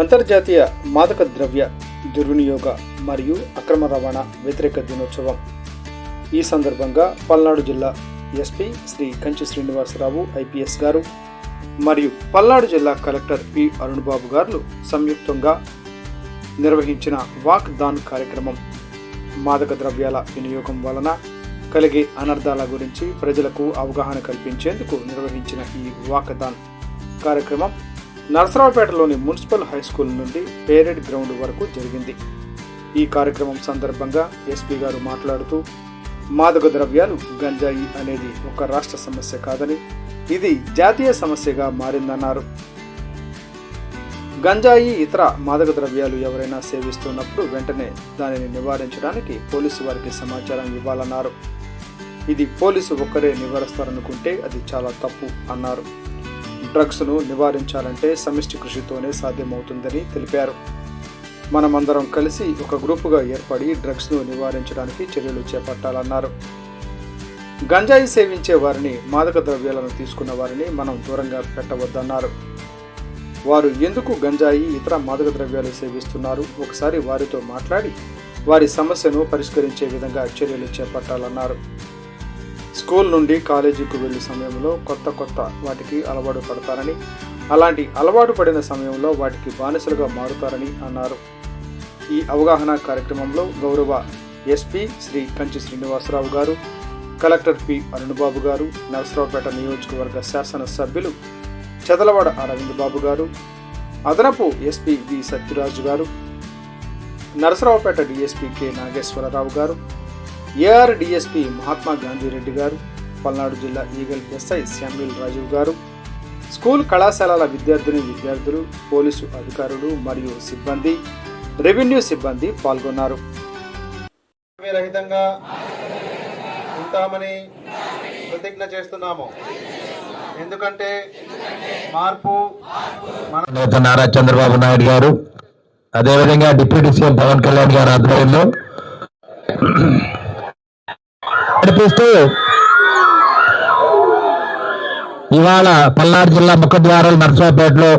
అంతర్జాతీయ మాదక ద్రవ్య దుర్వినియోగ మరియు అక్రమ రవాణా వ్యతిరేక దినోత్సవం. ఈ సందర్భంగా పల్నాడు జిల్లా ఎస్పీ శ్రీ కంచి శ్రీనివాసరావు ఐపీఎస్ గారు మరియు పల్నాడు జిల్లా కలెక్టర్ పి. అరుణ్బాబు గారు సంయుక్తంగా నిర్వహించిన వాక్ దాన్ కార్యక్రమం. మాదక ద్రవ్యాల వినియోగం వలన కలిగే అనర్థాల గురించి ప్రజలకు అవగాహన కల్పించేందుకు నిర్వహించిన ఈ వాకథాన్ కార్యక్రమం నరసరావుపేటలోని మున్సిపల్ హై స్కూల్ నుండి పేరెడ్ గ్రౌండ్ వరకు జరిగింది. ఈ కార్యక్రమం సందర్భంగా ఎస్పీ గారు మాట్లాడుతూ మాదక ద్రవ్యాలు గంజాయి అనేది ఒక రాష్ట్ర సమస్య కాదని ఇది జాతీయ సమస్యగా మారిందన్నారు. గంజాయి ఇతర మాదక ద్రవ్యాలు ఎవరైనా సేవిస్తున్నప్పుడు వెంటనే దానిని నివారించడానికి పోలీసు వారికి సమాచారం ఇవ్వాలన్నారు. ఇది పోలీసు ఒక్కరే నివారిస్తారనుకుంటే అది చాలా తప్పు అన్నారు. డ్రగ్స్ను నివారించాలంటే సమిష్టి కృషితోనే సాధ్యమవుతుందని తెలిపారు. మనమందరం కలిసి ఒక గ్రూపుగా ఏర్పడి డ్రగ్స్ను నివారించడానికి చర్యలు చేపట్టాలన్నారు. గంజాయి సేవించే వారిని మాదక ద్రవ్యాలను తీసుకున్న వారిని మనం దూరంగా పెట్టవద్దన్నారు. వారు ఎందుకు గంజాయి ఇతర మాదక ద్రవ్యాలు సేవిస్తున్నారు? ఒకసారి వారితో మాట్లాడి వారి సమస్యను పరిష్కరించే విధంగా చర్యలు చేపట్టాలన్నారు. స్కూల్ నుండి కాలేజీకి వెళ్ళే సమయంలో కొత్త కొత్త వాటికి అలవాటు పడతారని అలాంటి అలవాటు పడిన సమయంలో వాటికి బానిసలుగా మారుతారని అన్నారు. ఈ అవగాహన కార్యక్రమంలో గౌరవ ఎస్పీ శ్రీ కంచి శ్రీనివాసరావు గారు కలెక్టర్ పి అరుణ్బాబు గారు నరసరావుపేట నియోజకవర్గ శాసన సభ్యులు చదలవాడ అరవింద్ బాబు గారు అదనపు ఎస్పీ వి సత్యరాజు గారు నరసరావుపేట డిఎస్పీ కె నాగేశ్వరరావు గారు ఏఆర్ డిఎస్పీ మహాత్మా గాంధీ రెడ్డి గారు పల్నాడు జిల్లా ఈగల్ ఎస్ఐ శామ్యుల్ రాజీవ్ గారు స్కూల్ కళాశాలల విద్యార్థిని విద్యార్థులు పోలీసు అధికారులు మరియు సిబ్బంది రెవెన్యూ సిబ్బంది పాల్గొన్నారు. రహితంగా ఉంటామని ప్రతిజ్ఞ చేస్తున్నాము. ఎందుకంటే మార్పు నారా చంద్రబాబు నాయుడు గారు అదేవిధంగా డిప్యూటీ సీఎం పవన్ కళ్యాణ్ గారు ఆధ్వర్యంలో నడిపిస్తూ ఇవాళ పల్నాడు జిల్లా ముఖద్వారాలు నర్సాపేటలో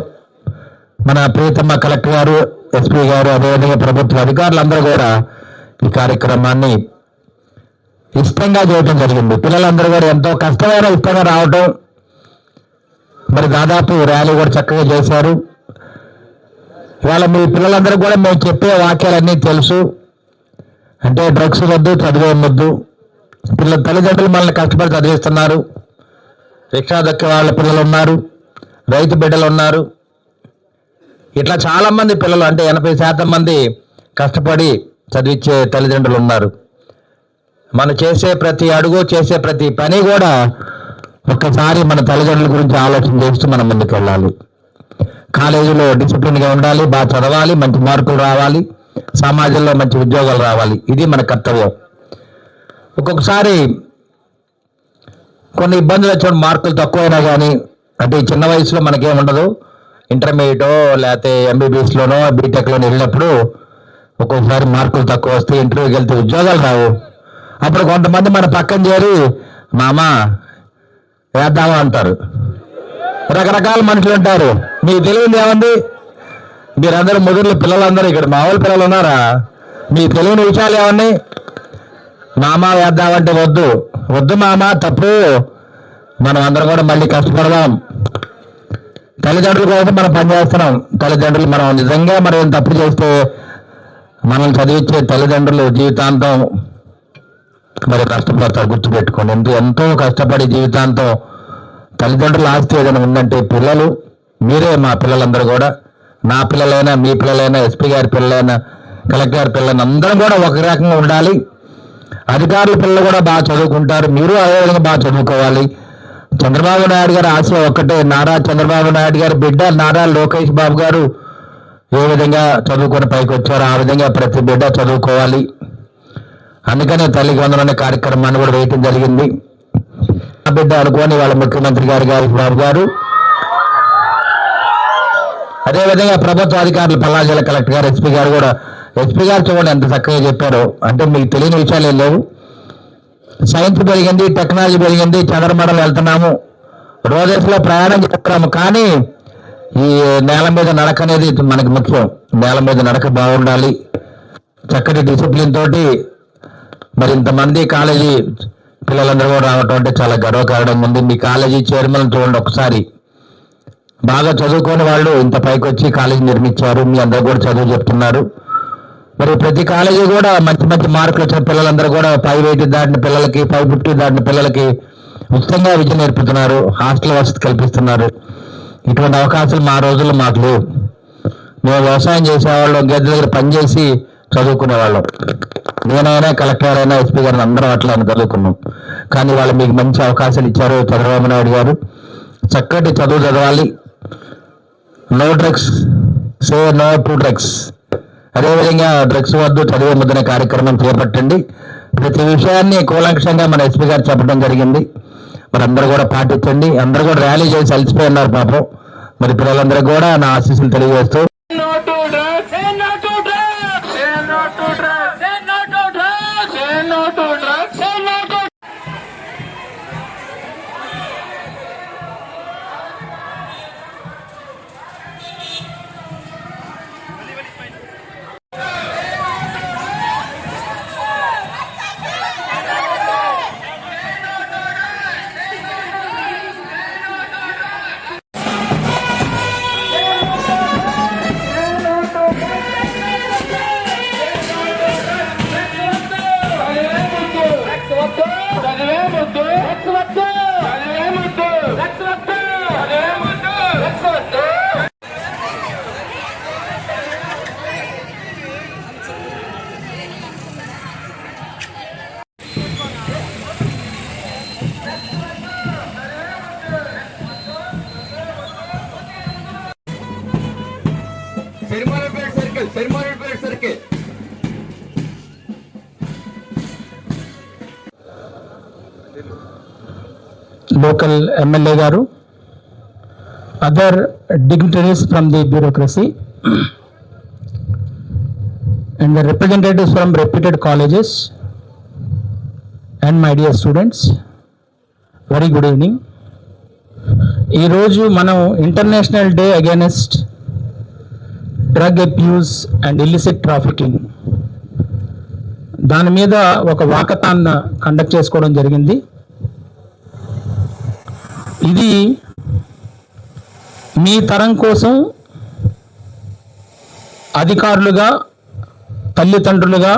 మన ప్రీతమ్మ కలెక్టర్ గారు ఎస్పీ గారు అదేవిధంగా ప్రభుత్వ అధికారులందరూ కూడా ఈ కార్యక్రమాన్ని ఇష్టంగా చేయడం జరిగింది. పిల్లలందరూ కూడా ఎంతో కష్టమైన ఇష్టంగా రావటం మరి దాదాపు ర్యాలీ కూడా చక్కగా చేశారు. ఇవాళ మీ పిల్లలందరూ కూడా మేము చెప్పే వాక్యాలన్నీ తెలుసు. అంటే డ్రగ్స్ వద్దు చదివే వద్దు పిల్లల తల్లిదండ్రులు మనల్ని కష్టపడి చదివిస్తున్నారు. రిక్షా దక్కే వాళ్ళ పిల్లలు ఉన్నారు. రైతు బిడ్డలు ఉన్నారు. ఇట్లా చాలామంది పిల్లలు అంటే ఎనభై శాతం మంది కష్టపడి చదివించే తల్లిదండ్రులు ఉన్నారు. మనం చేసే ప్రతి అడుగు చేసే ప్రతి పని కూడా ఒక్కసారి మన తల్లిదండ్రుల గురించి ఆలోచన చేస్తూ మనం ముందుకు వెళ్ళాలి. కాలేజీలో డిసిప్లిన్గా ఉండాలి బాగా చదవాలి మంచి మార్కులు రావాలి సమాజంలో మంచి ఉద్యోగాలు రావాలి. ఇది మన కర్తవ్యం. ఒక్కొక్కసారి కొన్ని ఇబ్బందులు వచ్చాడు మార్కులు తక్కువైనా కానీ అంటే ఈ చిన్న వయసులో మనకేముండదు ఇంటర్మీడియటో లేకపోతే ఎంబీబీఎస్లోనో బీటెక్లోనో వెళ్ళినప్పుడు ఒక్కొక్కసారి మార్కులు తక్కువ వస్తే ఇంటర్వ్యూకి వెళ్తే ఉద్యోగాలు రావు. అప్పుడు కొంతమంది మన పక్కన చేరి మామ వేద్దామా అంటారు. రకరకాల మనుషులు ఉంటారు. మీకు తెలియదు ఏమండి? మీరందరూ ముదుర్లు పిల్లలందరూ ఇక్కడ మామూలు పిల్లలు ఉన్నారా? మీ తెలియని విషయాలు ఏమన్నాయి మామ వేద్దామంటే వద్దు. వద్దు మామ తప్పు. మనం అందరం కూడా మళ్ళీ కష్టపడదాం. తల్లిదండ్రుల కోసం మనం పనిచేస్తున్నాం తల్లిదండ్రులు మనం నిజంగా మనం ఏం తప్పు చేస్తే మనం చదివించే తల్లిదండ్రులు జీవితాంతం మరి కష్టపడతారు గుర్తుపెట్టుకోండి. ఎందుకు ఎంతో కష్టపడి జీవితాంతం తల్లిదండ్రుల ఆస్తి ఏదైనా ఉందంటే పిల్లలు మీరే మా పిల్లలందరూ కూడా. నా పిల్లలైనా మీ పిల్లలైనా ఎస్పీ గారి పిల్లలైనా కలెక్టర్ గారి పిల్లలైనా అందరం కూడా ఒక రకంగా ఉండాలి. అధికారుల పిల్లలు కూడా బాగా చదువుకుంటారు. మీరు అదేవిధంగా బాగా చదువుకోవాలి. చంద్రబాబు నాయుడు గారు ఆశ ఒక్కటే. నారా చంద్రబాబు నాయుడు గారి బిడ్డ నారా లోకేష్ బాబు గారు ఏ విధంగా చదువుకొని పైకి వచ్చారో ఆ విధంగా ప్రతి బిడ్డ చదువుకోవాలి. అందుకనే తల్లికి వందననే కార్యక్రమాన్ని కూడా వేయటం జరిగింది. ఆ బిడ్డ అనుకోని వాళ్ళ ముఖ్యమంత్రి గారు గారు బాబు గారు. అదేవిధంగా ప్రభుత్వ అధికారులు పల్లా జిల్లా కలెక్టర్ గారు ఎస్పీ గారు కూడా ఎస్పీ గారు చూడండి ఎంత చక్కగా చెప్పారో. అంటే మీకు తెలియని విషయాలు ఏం లేవు. సైన్స్ పెరిగింది టెక్నాలజీ పెరిగింది చంద్రమండలం వెళ్తున్నాము. రోజెస్లో ప్రయాణం చేస్తున్నాము. కానీ ఈ నేల మీద నడక అనేది మనకి ముఖ్యం. నేల మీద నడక బాగుండాలి. చక్కటి డిసిప్లిన్ తోటి మరి ఇంతమంది కాలేజీ పిల్లలందరూ కూడా రావటం అంటే చాలా గర్వకారణం ఉంది. మీ కాలేజీ చైర్మన్ చూడండి ఒకసారి. బాగా చదువుకోని వాళ్ళు ఇంత పైకి వచ్చి కాలేజీ నిర్మించారు. మీ అందరూ కూడా చదువు చెప్తున్నారు. మరి ప్రతి కాలేజీ కూడా మంచి మంచి మార్కులు వచ్చిన పిల్లలందరూ కూడా ఫైవ్ ఎయిటీ దాటిన పిల్లలకి ఫైవ్ ఫిఫ్టీ దాటిన పిల్లలకి ఉచితంగా విద్య నేర్పుతున్నారు. హాస్టల్ వసతి కల్పిస్తున్నారు. ఇటువంటి అవకాశాలు మా రోజుల్లో మాకు లేవు. మేము వ్యవసాయం చేసేవాళ్ళం గద్దె దగ్గర పనిచేసి చదువుకునేవాళ్ళం. నేనైనా కలెక్టర్ అయినా ఎస్పీ గారిని అందరం అట్లా చదువుకున్నాం. కానీ వాళ్ళు మీకు మంచి అవకాశాలు ఇచ్చారు చంద్రబాబు నాయుడు గారు. చక్కటి చదువు చదవాలి. No drugs say no to drugs. అదేవిధంగా డ్రగ్స్ వద్దు చదివే ముద్దనే కార్యక్రమం చేపట్టండి. ప్రతి విషయాన్ని కూలంకషంగా మన ఎస్పీ గారు చెప్పడం జరిగింది. మరి అందరూ కూడా పాటించండి. అందరూ కూడా ర్యాలీ చేసి అలసిపోయి ఉన్నారు పాపం. మరి పిల్లలందరూ కూడా నా ఆశీస్సులు తెలియజేస్తూ local MLA garu, other dignitaries from the bureaucracy, and the representatives from reputed colleges, and my dear students, very good evening. ఈరోజు మనం international day against drug abuse and illicit trafficking దాని మీద ఒక వాకథాన్ కండక్ట్ చేసుకోవడం జరిగింది ఇది మీ తరం కోసం అధికారులుగా తల్లిదండ్రులుగా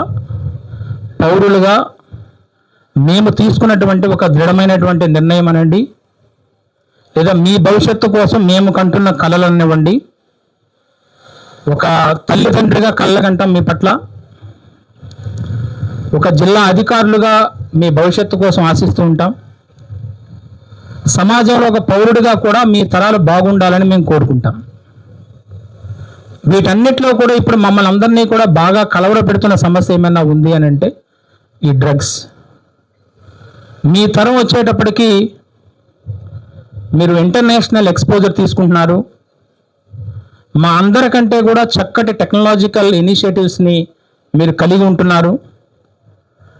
పౌరులుగా మేము తీసుకున్నటువంటి ఒక దృఢమైనటువంటి నిర్ణయం అనండి లేదా మీ భవిష్యత్తు కోసం మేము కంటున్న కళలు అనివ్వండి ఒక తల్లిదండ్రిగా కళ్ళగంటాం మీ పట్ల. ఒక జిల్లా అధికారులుగా మీ భవిష్యత్తు కోసం ఆశిస్తూ ఉంటాం. సమాజంలో ఒక పౌరుడిగా కూడా మీ తరాలు బాగుండాలని మేము కోరుకుంటాం. వీటన్నిటిలో కూడా ఇప్పుడు మమ్మల్ని అందరినీ కూడా బాగా కలవర పెడుతున్న సమస్య ఏమైనా ఉంది అని అంటే ఈ డ్రగ్స్. మీ తరం వచ్చేటప్పటికి మీరు ఇంటర్నేషనల్ ఎక్స్పోజర్ తీసుకుంటున్నారు. మా అందరికంటే కూడా చక్కటి టెక్నాలజికల్ ఇనిషియేటివ్స్ని మీరు కలిగి ఉంటున్నారు.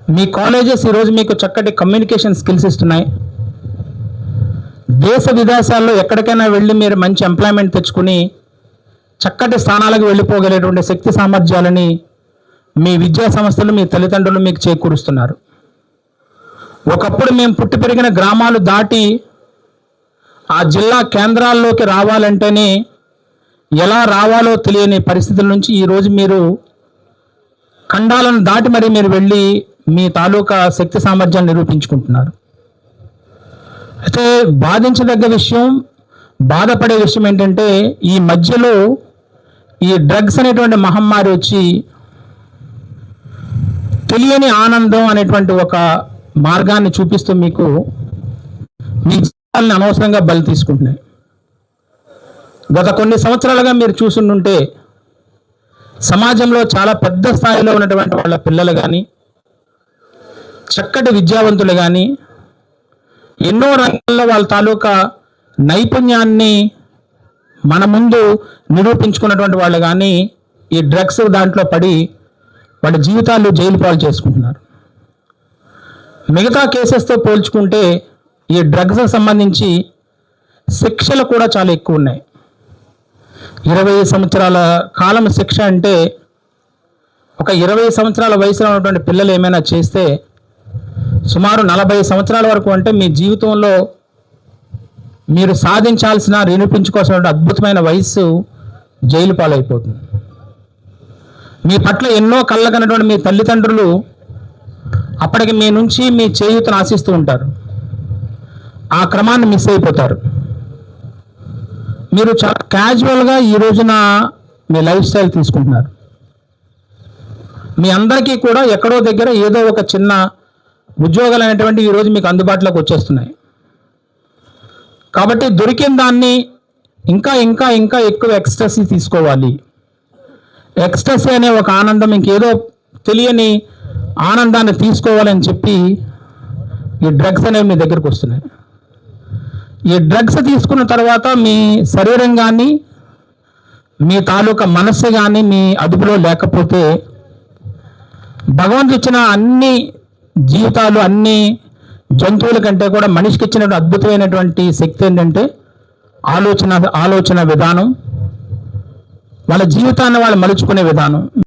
మీ కాలేజెస్ ఈరోజు మీకు చక్కటి కమ్యూనికేషన్ స్కిల్స్ ఇస్తున్నాయి. దేశ విదేశాల్లో ఎక్కడికైనా వెళ్ళి మీరు మంచి ఎంప్లాయ్మెంట్ తెచ్చుకుని చక్కటి స్థానాలకు వెళ్ళిపోగలేటువంటి శక్తి సామర్థ్యాలని మీ విద్యా సంస్థలు మీ తల్లిదండ్రులు మీకు చేకూరుస్తున్నారు. ఒకప్పుడు మేము పుట్టి పెరిగిన గ్రామాలు దాటి ఆ జిల్లా కేంద్రాల్లోకి రావాలంటేనే ఎలా రావాలో తెలియని పరిస్థితుల నుంచి ఈరోజు మీరు ఖండాలను దాటి మరి మీరు వెళ్ళి మీ తాలూకా శక్తి సామర్థ్యాన్ని నిరూపించుకుంటున్నారు. అయితే బాధించదగ్గ విషయం బాధపడే విషయం ఏంటంటే ఈ మధ్యలో ఈ డ్రగ్స్ అనేటువంటి మహమ్మారి వచ్చి తెలియని ఆనందం అనేటువంటి ఒక మార్గాన్ని చూపిస్తూ మీకు మీ జీవితాలను అనవసరంగా బలి తీసుకుంటున్నాయి. గత కొన్ని సంవత్సరాలుగా మీరు చూసుంటే సమాజంలో చాలా పెద్ద స్థాయిలో ఉన్నటువంటి వాళ్ళ పిల్లలు కానీ చక్కటి విద్యావంతులు కానీ ఎన్నో రంగాల్లో వాళ్ళ తాలూకా నైపుణ్యాన్ని మన ముందు నిరూపించుకున్నటువంటి వాళ్ళు కానీ ఈ డ్రగ్స్ దాంట్లో పడి వాళ్ళ జీవితాలు జైలు పాలు చేసుకుంటున్నారు. మిగతా కేసెస్తో పోల్చుకుంటే ఈ డ్రగ్స్కి సంబంధించి శిక్షలు కూడా చాలా ఎక్కువ ఉన్నాయి. ఇరవై సంవత్సరాల కాలం శిక్ష అంటే ఒక ఇరవై సంవత్సరాల వయసులో ఉన్నటువంటి పిల్లలు ఏమైనా చేస్తే సుమారు నలభై సంవత్సరాల వరకు అంటే మీ జీవితంలో మీరు సాధించాల్సిన నిరూపించుకోవాల్సిన అద్భుతమైన వయస్సు జైలు పాలైపోతుంది. మీ పట్ల ఎన్నో కళ్ళగనటువంటి మీ తల్లిదండ్రులు అప్పటికి మీ నుంచి మీ చేయూతను ఆశిస్తూ ఉంటారు. ఆ క్రమాన్ని మిస్ అయిపోతారు. మీరు చాలా క్యాజువల్గా ఈ రోజున మీ లైఫ్ స్టైల్ తీసుకుంటున్నారు. మీ అందరికీ కూడా ఎక్కడో దగ్గర ఏదో ఒక చిన్న ఉద్యోగాలు అనేటువంటి ఈరోజు మీకు అందుబాటులోకి వచ్చేస్తున్నాయి. కాబట్టి దొరికిన దాన్ని ఇంకా ఇంకా ఇంకా ఎక్కువ ఎక్స్ట్రసీ తీసుకోవాలి. ఎక్స్ట్రసీ అనే ఒక ఆనందం ఇంకేదో తెలియని ఆనందాన్ని తీసుకోవాలని చెప్పి ఈ డ్రగ్స్ అనేవి మీ దగ్గరకు వస్తున్నాయి. ఈ డ్రగ్స్ తీసుకున్న తర్వాత మీ శరీరం కానీ మీ తాలూకా మనస్సు కానీ మీ అదుపులో లేకపోతే భగవంతుడు ఇచ్చిన అన్ని జీవితాలు అన్ని జంతువుల కంటే కూడా మనిషికి ఇచ్చిన అద్భుతమైనటువంటి శక్తి ఏంటంటే ఆలోచన ఆలోచన విధానం. వాళ్ళ జీవితాన్ని వాళ్ళు మలుచుకునే విధానం.